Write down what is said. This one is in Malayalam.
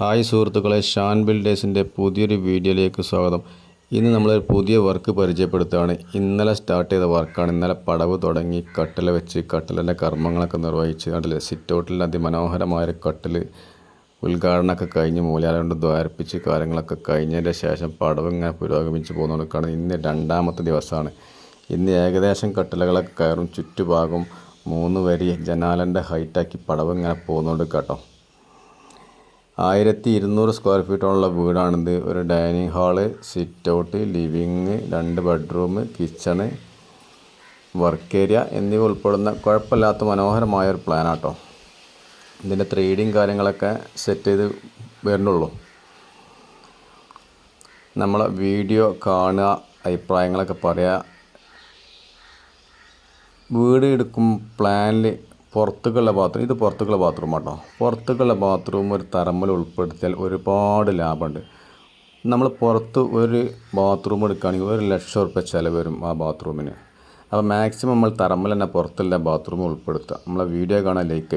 ഹായ് സുഹൃത്തുക്കളെ ഷാൻ ബിൽഡേഴ്സിന്റെ പുതിയൊരു വീഡിയോയിലേക്ക് സ്വാഗതം. ഇന്ന് നമ്മൾ പുതിയ വർക്ക് പരിചയപ്പെടുത്തുകയാണ്. ഇന്നലെ സ്റ്റാർട്ട് ചെയ്ത വർക്കാണ്. ഇന്നലെ പടവ് തുടങ്ങി കട്ടില വെച്ച് കട്ടിലിന്റെ കർമ്മങ്ങളൊക്കെ നിർവഹിച്ച് കണ്ടില്ലേ സിറ്റ് ഔട്ടിൽ അതിമനോഹരമായൊരു കട്ടിൽ ഉദ്ഘാടനമൊക്കെ കഴിഞ്ഞ് മൂലാലുകൊണ്ട് ദ്വാരിപ്പിച്ച് കാര്യങ്ങളൊക്കെ കഴിഞ്ഞതിന്റെ ശേഷം പടവ് ഇങ്ങനെ പുരോഗമിച്ച് പോകുന്നതുകൊണ്ടാണ് ഇന്ന് രണ്ടാമത്തെ ദിവസമാണ്. ഇന്ന് ഏകദേശം കട്ടിലകളൊക്കെ കയറും ചുറ്റുഭാഗം മൂന്ന് വരി ജനാലന്റെ ഹൈറ്റാക്കി പടവ് ഇങ്ങനെ പോകുന്നുണ്ട് കേട്ടോ ആയിരത്തി ഇരുന്നൂറ് സ്ക്വയർ ഫീറ്റോളം വീടാണിത്. ഒരു dining hall sit out living രണ്ട് ബെഡ്റൂം കിച്ചണ് വർക്ക് ഏരിയ എന്നിവ ഉൾപ്പെടുന്ന കുഴപ്പമില്ലാത്ത മനോഹരമായ ഒരു പ്ലാനാട്ടോ ഇതിന്റെ ത്രീ കാര്യങ്ങളൊക്കെ സെറ്റ് ചെയ്ത് വരുന്നുള്ളൂ. നമ്മളെ വീഡിയോ കാണുക അഭിപ്രായങ്ങളൊക്കെ പറയുക വീട് എടുക്കും പ്ലാനിൽ പുറത്തേക്കുള്ള ബാത്റൂം ഇത് പുറത്തേക്കുള്ള ബാത്റൂം ആട്ടോ. പുറത്തേക്കുള്ള ബാത്റൂം ഒരു തറമ്മൽ ഉൾപ്പെടുത്തിയാൽ ഒരുപാട് ലാഭമുണ്ട്. നമ്മൾ പുറത്ത് ഒരു ബാത്റൂം എടുക്കുകയാണെങ്കിൽ ഒരു ലക്ഷം റുപ്യ ചിലവ് വരും ആ ബാത്റൂമിന് അപ്പോൾ മാക്സിമം നമ്മൾ തറമ്മൽ തന്നെ പുറത്തുള്ള ബാത്റൂം ഉൾപ്പെടുത്തുക. നമ്മളെ വീഡിയോ കാണാൻ ലൈക്ക്